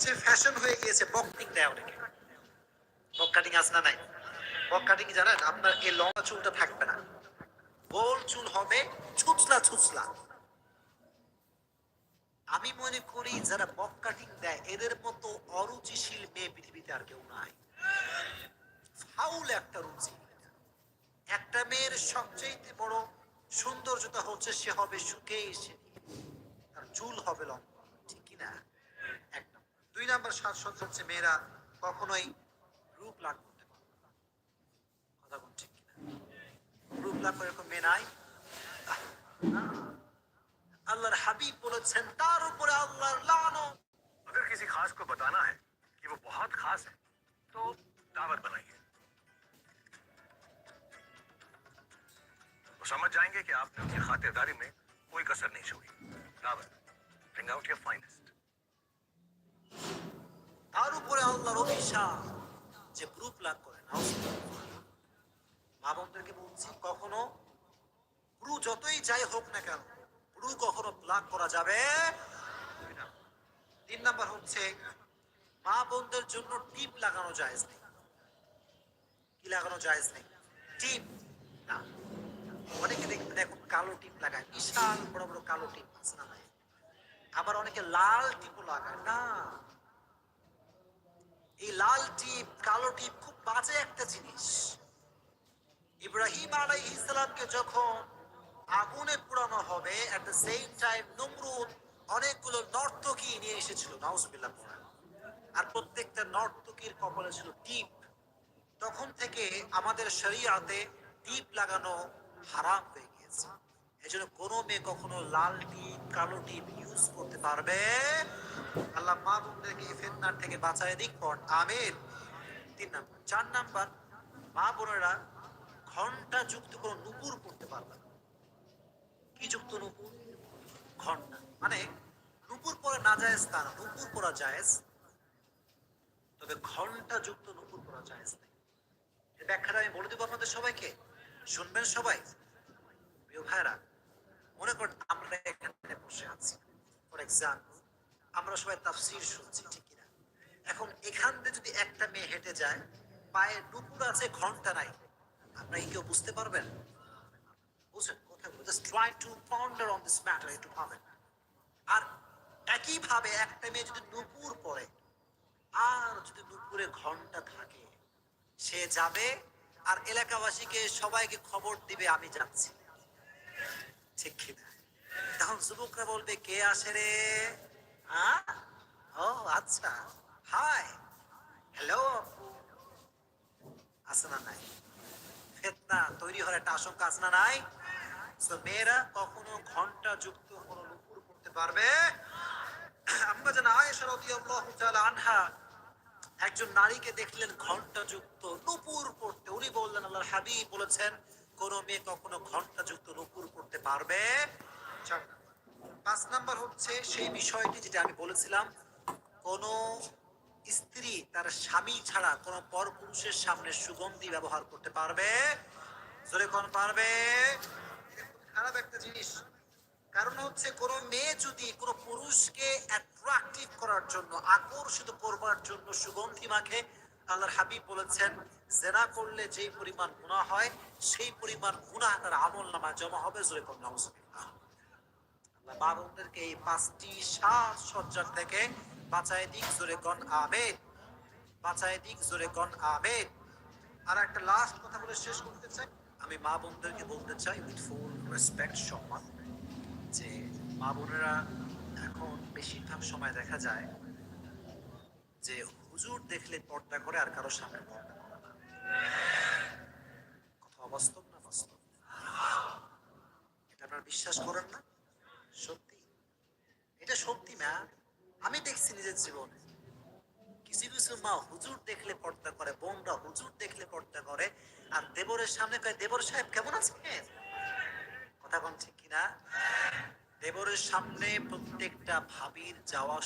হচ্ছে ফ্যাশন হয়ে গিয়েছে বকটিং দেয় অনেকে। বক কাটিং আছে না নাই? বক কাটিং জানেন, আপনার এই লম্বা চুলটা থাকবে না। গোল চুল হবে ছুচলা ছুচলা। আমি মনে করি যারা বক কাটিং দেয়, এদের মতো অরুচিশীল মেয়ে পৃথিবীতে আর কেউ নাই। ফাউল একটা রুচি। একটা মেয়ের সবচেয়ে বড় সৌন্দর্যতা হচ্ছে সে হবে সুখে এসে তার চুল হবে লম্বা, ঠিক কি না এক নম্বর দুই নম্বর সাজসজ্জা হচ্ছে মেয়েরা কখনোই রূপ লাভ করতে পারে না। কথা কোন ঠিক কিনা রূপ লাভ করে এরকম মেয়ে নাই আহ, না। আল্লাহর হাবিব বলেছেন তার উপরে আল্লাহর লানো अगर किसी खास को बताना है कि वो बहुत खास है तो दावत बनाइए वो समझ जाएंगे कि आपने उनकी खातिरदारी में कोई कसर नहीं छोड़ी दावत ब्रिंग आउट योर फाइनेस्ट তার উপরে আল্লাহর অভিশাপ যে গ্রুপ লাভ করেন মা বোনদেরকে বলছি, কখনো ব্রু যতই যাই হোক না কেন ব্রু কখনো প্লাগ করা যাবে তিন নাম্বার হচ্ছে মা বোনদের জন্য টিপ লাগানো জায়েজ নেই। কি লাগানো জায়েজ নেই? টিপ। না। অনেকে দেখবেন এখন কালো টিপ লাগায়, বিশাল বড় বড় কালো টিপ আছে না আবার অনেকে লাল টিপও লাগায়। না। এই লাল টিপ, কালো টিপ খুব বাজে একটা জিনিস। ইব্রাহিম আলাই ইসলামকে যখন আগুনে পোড়ানো হবে এট দ্য সেম টাইম নমরুদ অনেকগুলো নর্তকী নিয়ে এসেছিল, নাউজবিল্লাহ আর প্রত্যেকটা নর্তকীর কপালে ছিল টিপ। তখন থেকে আমাদের শরীয়তে টিপ লাগানো হারাম হয়ে গিয়েছে। এজন্য কোনো মেয়ে কখনো লাল টিপ, কালো টিপ ইউজ করতে পারবে আল্লাহ মা বোনদেরকে ফেতনার থেকে বাঁচায় দিক। আমিন। তিন নাম্বার। চার নাম্বার, মা বোনেরা ঘণ্টা যুক্ত কোনো নুপুর পড়তে পারবে কি যুক্ত নুপুর? ঘণ্টা। মানে নুপুর পরে না জায়েজ তা না নুপুর পরা জায়েজ? তবে ঘণ্টা যুক্ত নুপুর পরা জায়েজ নেই। ব্যাখ্যাটা আমি বলে দেবো আপনাদের সবাইকে। শুনবেন সবাই? প্রিয় ভাইরা মনে করেন আমরা এখানে বসে আছি। ফর এক্সাম্পল আমরা সবাই তাফসির শুনছি, ঠিক কিনা? এখন এখান দিয়ে যদি একটা মেয়ে হেঁটে যায়, পায়ে ডুপুর আছে, ঘণ্টা নাই। আপনারা কেউ বুঝতে পারবেন? বুঝছেন? Just try to ponder on this matter আর একইভাবে একটা মেয়ে যদি নুপুর পরে আর যদি নুপুরে ঘণ্টা থাকে, সে যাবে, আর এলাকাবাসীকে সবাইকে খবর দিবে, আমি যাচ্ছি। ঠিক কিনা? তখন যুবকরা বলবে, কে আসে রে? আচ্ছা। হাই। হ্যালো। আছে না নাই? ফেতনা তৈরি হওয়ার একটা আশঙ্কা আছে না নাই? মেয়েরা কখনো ঘণ্টা যুক্ত কোনো করতে পারবে? আয়েশা আনহা একজন নারীকে দেখলেন ঘণ্টা যুক্ত নুপুর পড়তে উনি বললেন, আল্লাহর হাবিব বলেছেন, কোন মেয়ে কখনো ঘণ্টা যুক্ত নুপুর পড়তে পারবে? নাম্বার। পাঁচ নাম্বার হচ্ছে সেই বিষয়টি যেটা আমি বলেছিলাম, কোন স্ত্রী তার স্বামী ছাড়া কোন পর পুরুষের সামনে সুগন্ধি ব্যবহার করতে পারবে? জোরে কোন পারবে? খারাপ একটা জিনিস। কারণ হচ্ছে কোন মেয়ে যদি কোন পুরুষকে অ্যাট্রাকটিভ করার জন্য, আকর্ষিত করবার জন্য সুগন্ধি মাখে, আল্লাহর হাবিব বলেছেন, জেনা করলে যেই পরিমাণ গুনাহ হয়, সেই পরিমাণ গুনাহ তার আমল নামা জমা হবে। জোরে কোন নাউজুবিল্লাহ আল্লাহ মা বোনদেরকে এই পাঁচটি সাত সজ্জার থেকে বাঁচায় দিক, জোরে কন আবেদ বাঁচায় দিক, জোরে কন আবেদ আর একটা লাস্ট কথা বলে শেষ করতে চাই। আমি মা বোনদেরকে বলতে চাই উইথ ফুল রেসপেক্ট সম্মান যে মা বোনেরা এখন বেশিরভাগ সময় দেখা যায় যে হুজুর দেখলে পর্দা করে আর কারও সামনে পর্দা করে না। কথা অবাস্তব না বাস্তব? এটা আপনারা বিশ্বাস করেন না? না, আমি দেখছি নিজের জীবনে। কিছু কিছু মা হুজুর দেখলে পর্দা করে, বোনরা হুজুর দেখলে পর্দা করে, আর দেবরের সামনে কয়, দেবর সাহেব, কেমন আছেন? কথা বলছে কিনা? দেবরের সামনে প্রত্যেকটা ভাবির যাওয়া